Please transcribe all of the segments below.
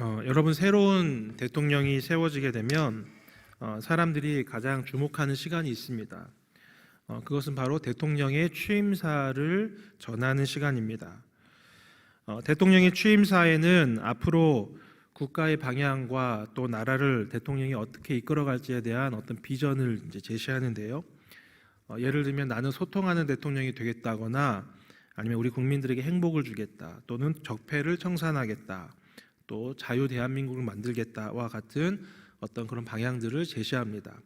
어, 여러분 새로운 대통령이 세워지게 되면 어, 사람들이 가장 주목하는 시간이 있습니다. 어, 그것은 바로 대통령의 취임사를 전하는 시간입니다. 어, 대통령의 취임사에는 앞으로 국가의 방향과 또 나라를 대통령이 어떻게 이끌어갈지에 대한 어떤 비전을 이제 제시하는데요. 어, 예를 들면 나는 소통하는 대통령이 되겠다거나 아니면 우리 국민들에게 행복을 주겠다 또는 적폐를 청산하겠다 또 자유 대한민국을 만들겠다와 같은 어떤 그런 방향들을 제시합니다.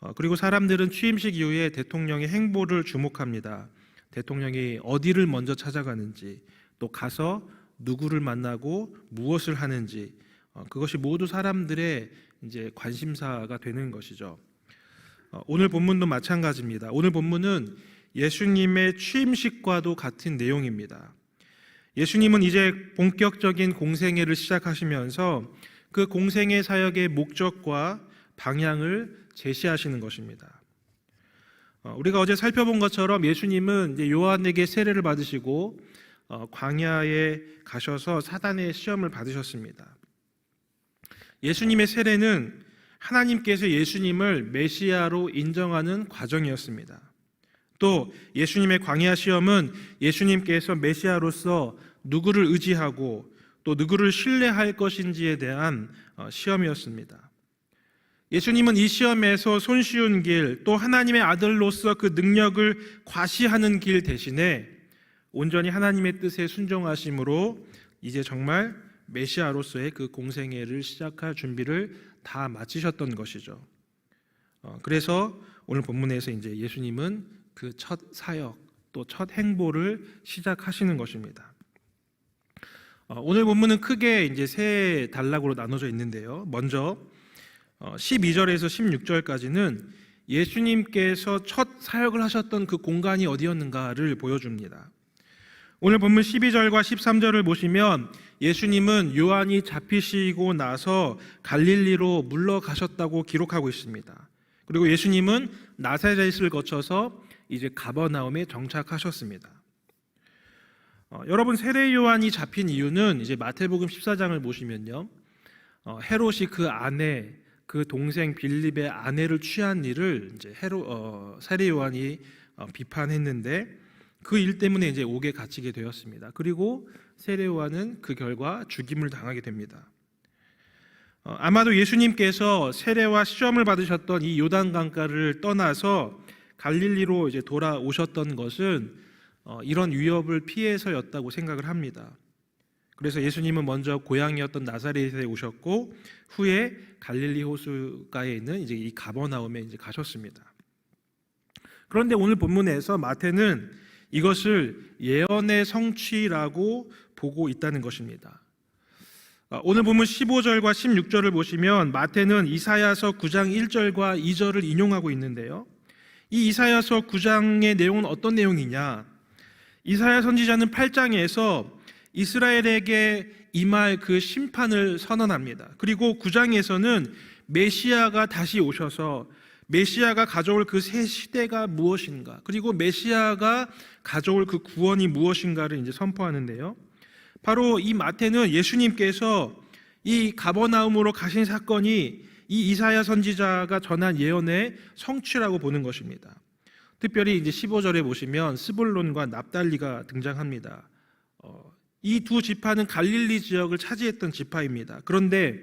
어, 그리고 사람들은 취임식 이후에 대통령의 행보를 주목합니다. 대통령이 어디를 먼저 찾아가는지 또 가서 누구를 만나고 무엇을 하는지 어, 그것이 모두 사람들의 이제 관심사가 되는 것이죠. 어, 오늘 본문도 마찬가지입니다. 오늘 본문은 예수님의 취임식과도 같은 내용입니다. 예수님은 이제 본격적인 공생애를 시작하시면서 그 공생애 사역의 목적과 방향을 제시하시는 것입니다. 어, 우리가 어제 살펴본 것처럼 예수님은 요한에게 세례를 받으시고 어, 광야에 가셔서 사단의 시험을 받으셨습니다. 예수님의 세례는 하나님께서 예수님을 메시아로 인정하는 과정이었습니다. 또 예수님의 광야 시험은 예수님께서 메시아로서 누구를 의지하고 또 누구를 신뢰할 것인지에 대한 어, 시험이었습니다. 예수님은 이 시험에서 손쉬운 길, 또 하나님의 아들로서 그 능력을 과시하는 길 대신에 온전히 하나님의 뜻에 순종하심으로 이제 정말 메시아로서의 그 공생애를 시작할 준비를 다 마치셨던 것이죠. 어, 그래서 오늘 본문에서 이제 예수님은 그 첫 사역 또 첫 행보를 시작하시는 것입니다. 어, 오늘 본문은 크게 이제 세 단락으로 나눠져 있는데요. 먼저 어, 12절에서 16절까지는 예수님께서 첫 사역을 하셨던 그 공간이 어디였는가를 보여줍니다. 오늘 본문 12절과 13절을 보시면 예수님은 요한이 잡히시고 나서 갈릴리로 물러가셨다고 기록하고 있습니다. 그리고 예수님은 나사렛을 거쳐서 이제 가버나움에 정착하셨습니다. 어, 여러분 세례 요한이 잡힌 이유는 이제 마태복음 14장을 보시면요. 어, 헤롯이 그 아내 그 동생 빌립의 아내를 취한 일을 이제 헤로 어, 세례 요한이 어, 비판했는데 그 일 때문에 이제 옥에 갇히게 되었습니다. 그리고 세례 요한은 그 결과 죽임을 당하게 됩니다. 어, 아마도 예수님께서 세례와 시험을 받으셨던 이 요단 강가를 떠나서 갈릴리로 이제 돌아오셨던 것은 어, 이런 위협을 피해서였다고 생각을 합니다. 그래서 예수님은 먼저 고향이었던 나사렛에 오셨고 후에 갈릴리 호수가에 있는 이제 이 가버나움에 이제 가셨습니다. 그런데 오늘 본문에서 마태는 이것을 예언의 성취라고 보고 있다는 것입니다. 아, 오늘 보면 15절과 16절을 보시면 마태는 이사야서 9장 1절과 2절을 인용하고 있는데요. 이 이사야서 9장의 내용은 어떤 내용이냐? 이사야 선지자는 8장에서 이스라엘에게 임할 그 심판을 선언합니다. 그리고 9장에서는 메시아가 다시 오셔서 메시아가 가져올 그 새 시대가 무엇인가, 그리고 메시아가 가져올 그 구원이 무엇인가를 이제 선포하는데요. 바로 이 마태는 예수님께서 이 가버나움으로 가신 사건이 이 이사야 선지자가 전한 예언의 성취라고 보는 것입니다. 특별히 이제 15절에 보시면 스불론과 납달리가 등장합니다. 어, 이두 지파는 갈릴리 지역을 차지했던 지파입니다. 그런데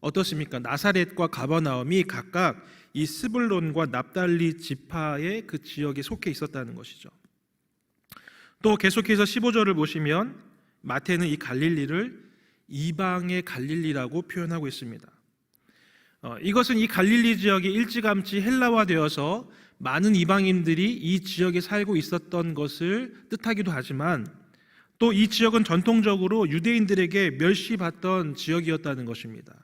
어떻습니까? 나사렛과 가버나움이 각각 이 스불론과 납달리 지파의 그 지역에 속해 있었다는 것이죠. 또 계속해서 15절을 보시면 마태는 이 갈릴리를 이방의 갈릴리라고 표현하고 있습니다. 어, 이것은 이 갈릴리 지역이 일찌감치 헬라화되어서 많은 이방인들이 이 지역에 살고 있었던 것을 뜻하기도 하지만 또 이 지역은 전통적으로 유대인들에게 멸시받던 지역이었다는 것입니다.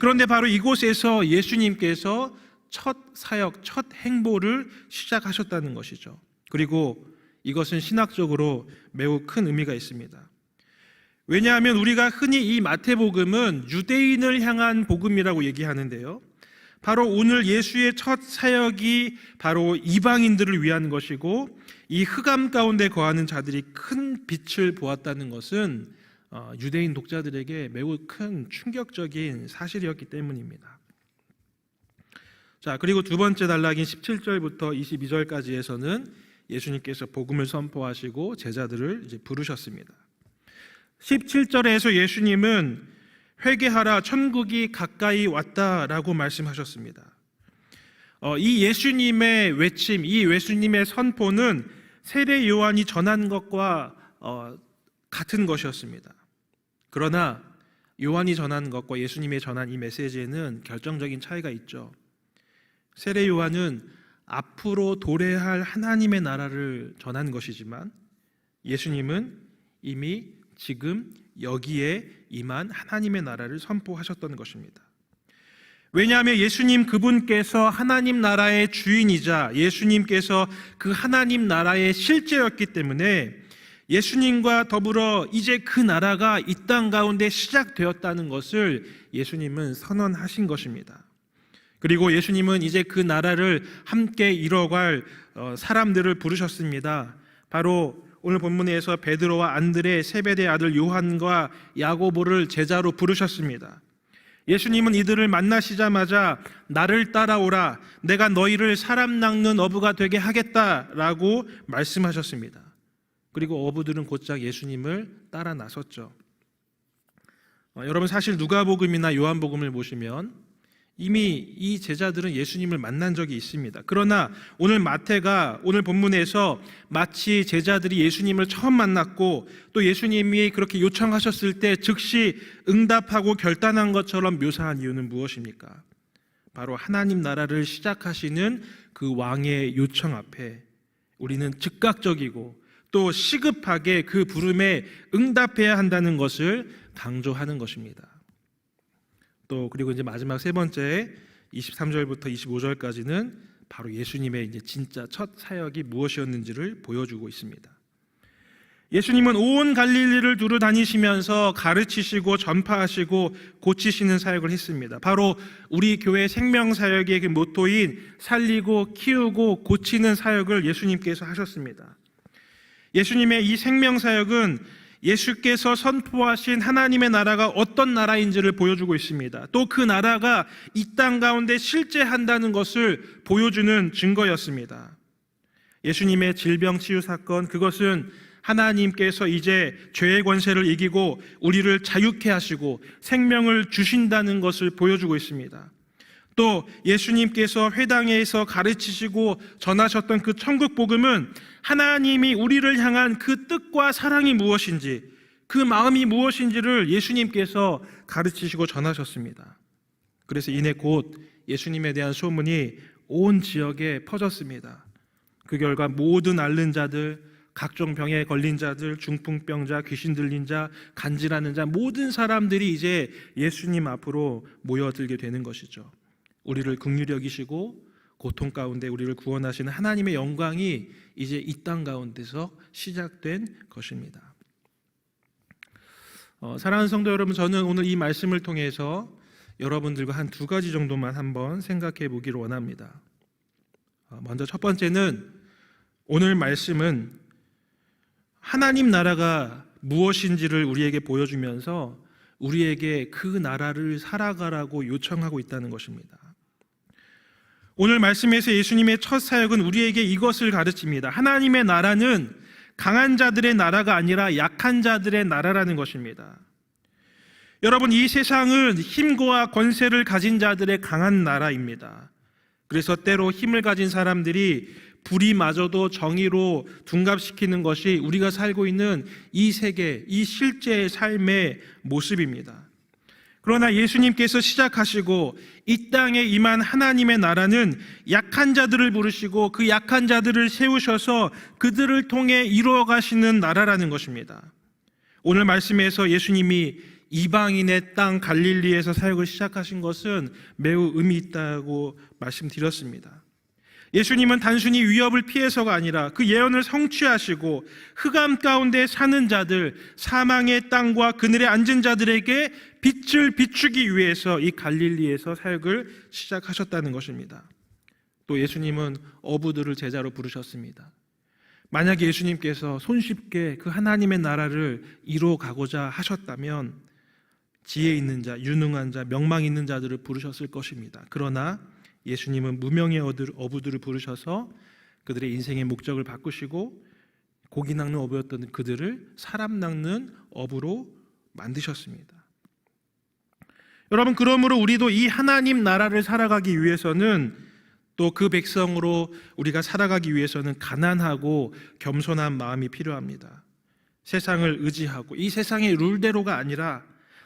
그런데 바로 이곳에서 예수님께서 첫 사역, 첫 행보를 시작하셨다는 것이죠. 그리고 이것은 신학적으로 매우 큰 의미가 있습니다. 왜냐하면 우리가 흔히 이 마태복음은 유대인을 향한 복음이라고 얘기하는데요. 바로 오늘 예수의 첫 사역이 바로 이방인들을 위한 것이고 이 흑암 가운데 거하는 자들이 큰 빛을 보았다는 것은 어, 유대인 독자들에게 매우 큰 충격적인 사실이었기 때문입니다. 자, 그리고 두 번째 단락인 17절부터 22절까지에서는 예수님께서 복음을 선포하시고 제자들을 이제 부르셨습니다. 17절에서 예수님은 회개하라 천국이 가까이 왔다라고 말씀하셨습니다. 어, 이 예수님의 외침, 이 예수님의 선포는 세례 요한이 전한 것과 어, 같은 것이었습니다. 그러나 요한이 전한 것과 예수님의 전한 이 메시지에는 결정적인 차이가 있죠. 세례 요한은 앞으로 도래할 하나님의 나라를 전한 것이지만 예수님은 이미 지금 여기에 임한 하나님의 나라를 선포하셨던 것입니다. 왜냐하면 예수님 그분께서 하나님 나라의 주인이자 예수님께서 그 하나님 나라의 실제였기 때문에 예수님과 더불어 이제 그 나라가 이 땅 가운데 시작되었다는 것을 예수님은 선언하신 것입니다. 그리고 예수님은 이제 그 나라를 함께 이뤄갈 어, 사람들을 부르셨습니다. 바로 오늘 본문에서 베드로와 안드레 세베대 아들 요한과 야고보를 제자로 부르셨습니다. 예수님은 이들을 만나시자마자 나를 따라오라 내가 너희를 사람 낚는 어부가 되게 하겠다라고 말씀하셨습니다. 그리고 어부들은 곧장 예수님을 따라 나섰죠. 어, 여러분 사실 누가복음이나 요한복음을 보시면 이미 이 제자들은 예수님을 만난 적이 있습니다. 그러나 오늘 마태가 오늘 본문에서 마치 제자들이 예수님을 처음 만났고 또 예수님이 그렇게 요청하셨을 때 즉시 응답하고 결단한 것처럼 묘사한 이유는 무엇입니까? 바로 하나님 나라를 시작하시는 그 왕의 요청 앞에 우리는 즉각적이고 또 시급하게 그 부름에 응답해야 한다는 것을 강조하는 것입니다. 또 그리고 이제 마지막 세 번째 23절부터 25절까지는 바로 예수님의 이제 진짜 첫 사역이 무엇이었는지를 보여주고 있습니다. 예수님은 온 갈릴리를 두루 다니시면서 가르치시고 전파하시고 고치시는 사역을 했습니다. 바로 우리 교회 생명 사역의 그 모토인 살리고 키우고 고치는 사역을 예수님께서 하셨습니다. 예수님의 이 생명 사역은 예수께서 선포하신 하나님의 나라가 어떤 나라인지를 보여주고 있습니다. 또 그 나라가 이 땅 가운데 실제한다는 것을 보여주는 증거였습니다. 예수님의 질병 치유 사건, 그것은 하나님께서 이제 죄의 권세를 이기고 우리를 자유케 하시고 생명을 주신다는 것을 보여주고 있습니다. 또 예수님께서 회당에서 가르치시고 전하셨던 그 천국 복음은 하나님이 우리를 향한 그 뜻과 사랑이 무엇인지 그 마음이 무엇인지를 예수님께서 가르치시고 전하셨습니다. 그래서 이내 곧 예수님에 대한 소문이 온 지역에 퍼졌습니다. 그 결과 모든 앓는 자들, 각종 병에 걸린 자들, 중풍병자, 귀신 들린 자, 간질하는 자 모든 사람들이 이제 예수님 앞으로 모여들게 되는 것이죠. 우리를 긍휼히 여기시고 고통 가운데 우리를 구원하시는 하나님의 영광이 이제 이 땅 가운데서 시작된 것입니다. 어, 사랑하는 성도 여러분, 저는 오늘 이 말씀을 통해서 여러분들과 한 두 가지 정도만 한번 생각해 보기를 원합니다. 어, 먼저 첫 번째는 오늘 말씀은 하나님 나라가 무엇인지를 우리에게 보여주면서 우리에게 그 나라를 살아가라고 요청하고 있다는 것입니다. 오늘 말씀에서 예수님의 첫 사역은 우리에게 이것을 가르칩니다. 하나님의 나라는 강한 자들의 나라가 아니라 약한 자들의 나라라는 것입니다. 여러분, 이 세상은 힘과 권세를 가진 자들의 강한 나라입니다. 그래서 때로 힘을 가진 사람들이 불이마저도 정의로 둔갑시키는 것이 우리가 살고 있는 이 세계, 이 실제의 삶의 모습입니다. 그러나 예수님께서 시작하시고 이 땅에 임한 하나님의 나라는 약한 자들을 부르시고 그 약한 자들을 세우셔서 그들을 통해 이루어 가시는 나라라는 것입니다. 오늘 말씀에서 예수님이 이방인의 땅 갈릴리에서 사역을 시작하신 것은 매우 의미 있다고 말씀드렸습니다. 예수님은 단순히 위협을 피해서가 아니라 그 예언을 성취하시고 흑암 가운데 사는 자들, 사망의 땅과 그늘에 앉은 자들에게 빛을 비추기 위해서 이 갈릴리에서 사역을 시작하셨다는 것입니다. 또 예수님은 어부들을 제자로 부르셨습니다. 만약에 예수님께서 손쉽게 그 하나님의 나라를 이루어 가고자 하셨다면 지혜 있는 자, 유능한 자, 명망 있는 자들을 부르셨을 것입니다. 그러나 예수님은 무명의 어부들을 부르셔서 그들의 인생의 목적을 바꾸시고 고기 낚는 어부였던 그들을 사람 낚는 어부로 만드셨습니다. 여러분 그러므로 우리도 이 하나님 나라를 살아가기 위해서는 또 그 백성으로 우리가 살아가기 위해서는 가난하고 겸손한 마음이 필요합니다. 세상을 의지하고 이 세상의 룰대로가 아니라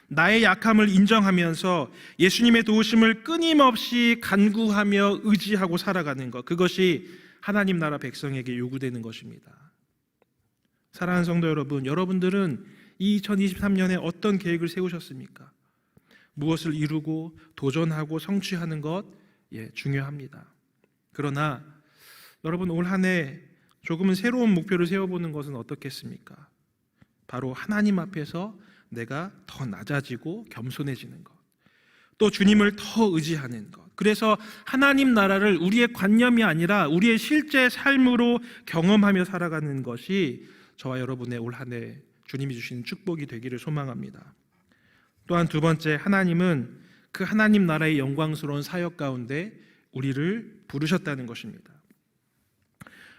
나의 약함을 인정하면서 예수님의 도우심을 끊임없이 간구하며 의지하고 살아가는 것 그것이 하나님 나라 백성에게 요구되는 것입니다. 사랑하는 성도 여러분, 여러분들은 2023년에 어떤 계획을 세우셨습니까? 무엇을 이루고 도전하고 성취하는 것 예, 중요합니다. 그러나 여러분 올 한 해 조금은 새로운 목표를 세워보는 것은 어떻겠습니까? 바로 하나님 앞에서 내가 더 낮아지고 겸손해지는 것. 또 주님을 더 의지하는 것. 그래서 하나님 나라를 우리의 관념이 아니라 우리의 실제 삶으로 경험하며 살아가는 것이 저와 여러분의 올 한 해 주님이 주신 축복이 되기를 소망합니다. 또한 두 번째 하나님은 그 하나님 나라의 영광스러운 사역 가운데 우리를 부르셨다는 것입니다.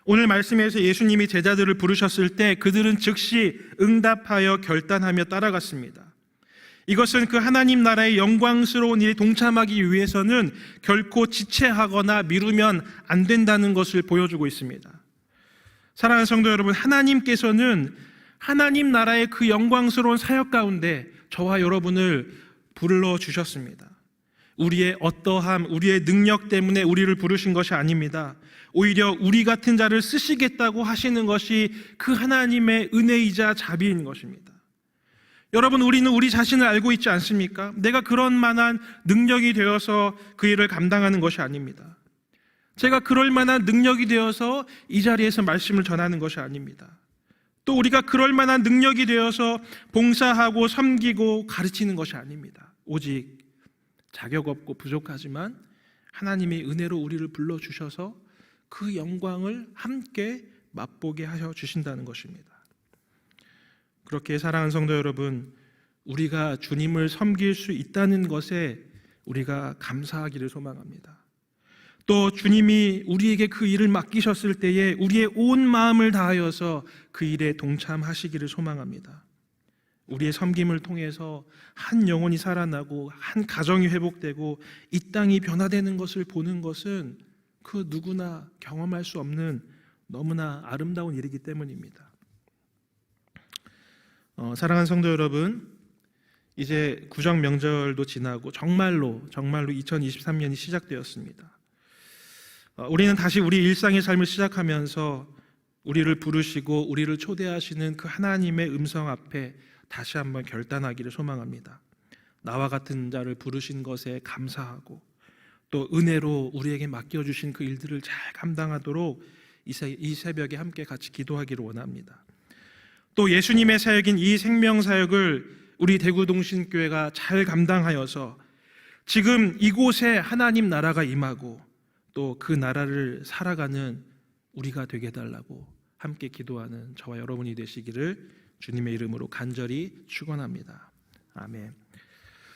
오늘 말씀에서 예수님이 제자들을 부르셨을 때 그들은 즉시 응답하여 결단하며 따라갔습니다. 이것은 그 하나님 나라의 영광스러운 일에 동참하기 위해서는 결코 지체하거나 미루면 안 된다는 것을 보여주고 있습니다. 사랑하는 성도 여러분, 하나님께서는 하나님 나라의 그 영광스러운 사역 가운데 저와 여러분을 불러 주셨습니다. 우리의 어떠함, 우리의 능력 때문에 우리를 부르신 것이 아닙니다. 오히려 우리 같은 자를 쓰시겠다고 하시는 것이 그 하나님의 은혜이자 자비인 것입니다. 여러분, 우리는 우리 자신을 알고 있지 않습니까? 내가 그런 만한 능력이 되어서 그 일을 감당하는 것이 아닙니다. 제가 그럴 만한 능력이 되어서 이 자리에서 말씀을 전하는 것이 아닙니다. 또 우리가 그럴 만한 능력이 되어서 봉사하고 섬기고 가르치는 것이 아닙니다. 오직 자격 없고 부족하지만 하나님의 은혜로 우리를 불러 주셔서 그 영광을 함께 맛보게 하셔 주신다는 것입니다. 그렇게 사랑하는 성도 여러분, 우리가 주님을 섬길 수 있다는 것에 우리가 감사하기를 소망합니다. 또 주님이 우리에게 그 일을 맡기셨을 때에 우리의 온 마음을 다하여서 그 일에 동참하시기를 소망합니다. 우리의 섬김을 통해서 한 영혼이 살아나고 한 가정이 회복되고 이 땅이 변화되는 것을 보는 것은 그 누구나 경험할 수 없는 너무나 아름다운 일이기 때문입니다. 어, 사랑하는 성도 여러분, 이제 구정 명절도 지나고 정말로 정말로 2023년이 시작되었습니다. 어, 우리는 다시 우리 일상의 삶을 시작하면서 우리를 부르시고 우리를 초대하시는 그 하나님의 음성 앞에 다시 한번 결단하기를 소망합니다. 나와 같은 자를 부르신 것에 감사하고 또 은혜로 우리에게 맡겨주신 그 일들을 잘 감당하도록 이 새벽에 함께 같이 기도하기를 원합니다. 또 예수님의 사역인 이 생명 사역을 우리 대구동신교회가 잘 감당하여서 지금 이곳에 하나님 나라가 임하고 또 그 나라를 살아가는 우리가 되게 해달라고 함께 기도하는 저와 여러분이 되시기를 주님의 이름으로 간절히 축원합니다. 아멘.